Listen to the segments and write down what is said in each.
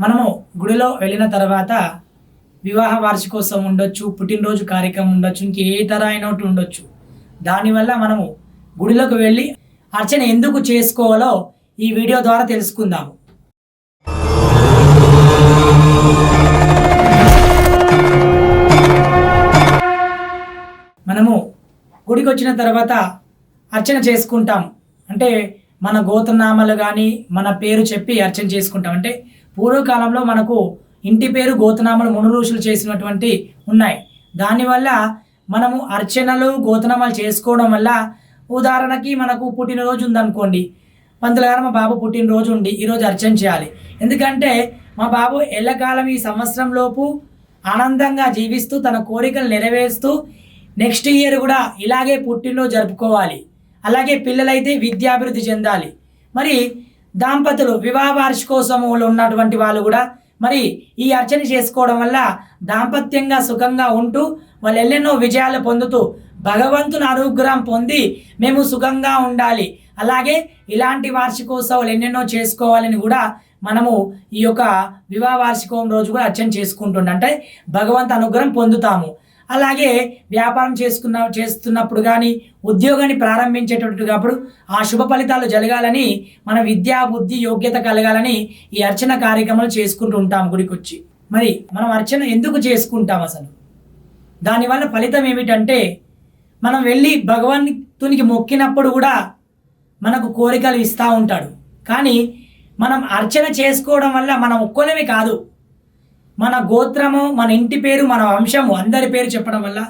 మనము గుడిలో వెళ్ళిన తర్వాత వివాహ వార్షికోత్సవం ఉండొచ్చు పుట్టినరోజు కార్యక్రమం ఉండొచ్చు ఇంక ఏ తర అయినట్టు ఉండొచ్చు. దానివల్ల మనము గుడిలోకి వెళ్ళి అర్చన ఎందుకు చేసుకోవాలో ఈ వీడియో ద్వారా తెలుసుకుందాము. మనము గుడికి వచ్చిన తర్వాత అర్చన చేసుకుంటాం. అంటే మన గోత్రనామాలు కానీ మన పేరు చెప్పి అర్చన చేసుకుంటాం. అంటే పూర్వకాలంలో మనకు ఇంటి పేరు గోతనామాలు మును చేసినటువంటి ఉన్నాయి. దానివల్ల మనము అర్చనలు గోతనామాలు చేసుకోవడం వల్ల ఉదాహరణకి మనకు పుట్టినరోజు ఉందనుకోండి. పంతులు గారు మా బాబు పుట్టినరోజు ఉండి ఈరోజు అర్చన చేయాలి. ఎందుకంటే మా బాబు ఎల్లకాలం ఈ సంవత్సరంలోపు ఆనందంగా జీవిస్తూ తన కోరికలు నెరవేరుస్తూ నెక్స్ట్ ఇయర్ కూడా ఇలాగే పుట్టినరోజు జరుపుకోవాలి. అలాగే పిల్లలైతే విద్యాభివృద్ధి చెందాలి. మరి దాంపతులు వివాహ వార్షికోత్సవంలో ఉన్నటువంటి వాళ్ళు కూడా మరి ఈ అర్చన చేసుకోవడం వల్ల దాంపత్యంగా సుఖంగా ఉంటూ వాళ్ళు ఎన్నెన్నో విజయాలు పొందుతూ భగవంతుని అనుగ్రహం పొంది మేము సుఖంగా ఉండాలి. అలాగే ఇలాంటి వార్షికోత్సవాలు ఎన్నెన్నో చేసుకోవాలని కూడా మనము ఈ యొక్క వివాహ వార్షికోత్సవం రోజు కూడా అర్చన చేసుకుంటుండే. అంటే భగవంతు అనుగ్రహం పొందుతాము. అలాగే వ్యాపారం చేసుకున్న చేస్తున్నప్పుడు కానీ ఉద్యోగాన్ని ప్రారంభించేటప్పుడు ఆ శుభ ఫలితాలు జరగాలని మన విద్యా బుద్ధి యోగ్యత కలగాలని ఈ అర్చన కార్యక్రమాలు చేసుకుంటూ ఉంటాం గుడికొచ్చి. మరి మనం అర్చన ఎందుకు చేసుకుంటాం అసలు? దానివల్ల ఫలితం ఏమిటంటే మనం వెళ్ళి భగవంతునికి మొక్కినప్పుడు కూడా మనకు కోరికలు ఇస్తూ ఉంటాడు. కానీ మనం అర్చన చేసుకోవడం వల్ల మనం ఒక్కలమే కాదు మన గోత్రము మన ఇంటి పేరు మన వంశము అందరి పేరు చెప్పడం వల్ల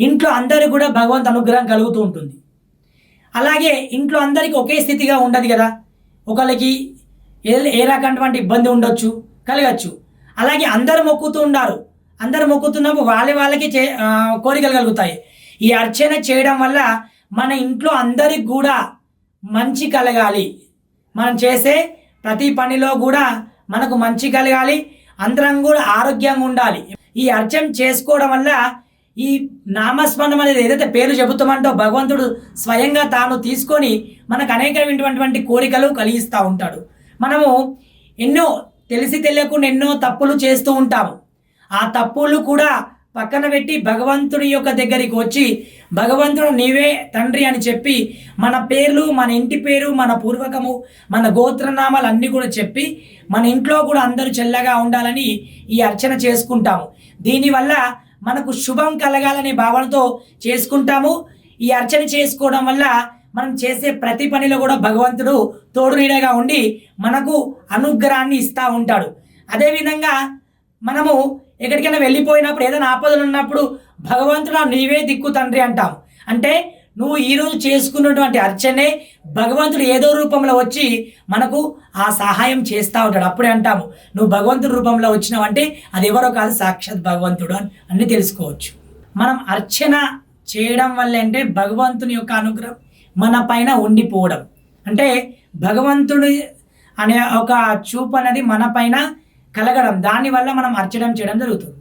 ఇంట్లో అందరూ కూడా భగవంత్ అనుగ్రహం కలుగుతూ ఉంటుంది. అలాగే ఇంట్లో అందరికీ ఒకే స్థితిగా ఉండదు కదా. ఒకరికి ఏ ఏ రకమైనటువంటి ఇబ్బంది ఉండొచ్చు కలగచ్చు. అలాగే అందరు మొక్కుతూ ఉండారు. అందరు మొక్కుతున్నప్పుడు వాళ్ళ వాళ్ళకి చే కోరికలు కలుగుతాయి. ఈ అర్చన చేయడం వల్ల మన ఇంట్లో అందరికి కూడా మంచి కలగాలి. మనం చేసే ప్రతి పనిలో కూడా మనకు మంచి కలగాలి. అందరం కూడా ఆరోగ్యంగా ఉండాలి. ఈ అర్చన చేసుకోవడం వల్ల ఈ నామస్మరణం అనేది ఏదైతే పేరు చెబుతామంటో భగవంతుడు స్వయంగా తాను తీసుకొని మనకు అనేకమైనటువంటి కోరికలు కలిగిస్తూ ఉంటాడు. మనము ఎన్నో తెలిసి తెలియకుండా ఎన్నో తప్పులు చేస్తూ ఉంటాము. ఆ తప్పులు కూడా పక్కన పెట్టి భగవంతుడి యొక్క దగ్గరికి వచ్చి భగవంతుడు నీవే తండ్రి అని చెప్పి మన పేర్లు మన ఇంటి పేరు మన పూర్వకము మన గోత్రనామాలు అన్నీ కూడా చెప్పి మన ఇంట్లో కూడా అందరూ చెల్లగా ఉండాలని ఈ అర్చన చేసుకుంటాము. దీనివల్ల మనకు శుభం కలగాలనే భావనతో చేసుకుంటాము. ఈ అర్చన చేసుకోవడం వల్ల మనం చేసే ప్రతి పనిలో కూడా భగవంతుడు తోడు నీడగా ఉండి మనకు అనుగ్రహాన్ని ఇస్తూ ఉంటాడు. అదేవిధంగా మనము ఎక్కడికైనా వెళ్ళిపోయినప్పుడు ఏదైనా ఆపదలు ఉన్నప్పుడు భగవంతుడు నీవే దిక్కు తండ్రి అంటాం. అంటే నువ్వు ఈరోజు చేసుకున్నటువంటి అర్చనే భగవంతుడు ఏదో రూపంలో వచ్చి మనకు ఆ సహాయం చేస్తూ ఉంటాడు. అప్పుడే అంటాము నువ్వు భగవంతుడి రూపంలో వచ్చినావంటే అది ఎవరో కాదు సాక్షాత్ భగవంతుడు అని అన్ని తెలుసుకోవచ్చు. మనం అర్చన చేయడం వల్ల అంటే భగవంతుని యొక్క అనుగ్రహం మన పైన ఉండిపోవడం. అంటే భగవంతుడి అనే ఒక చూపు అనేది మన పైన కలగడం దానివల్ల మనం అర్చడం చేయడం జరుగుతుంది.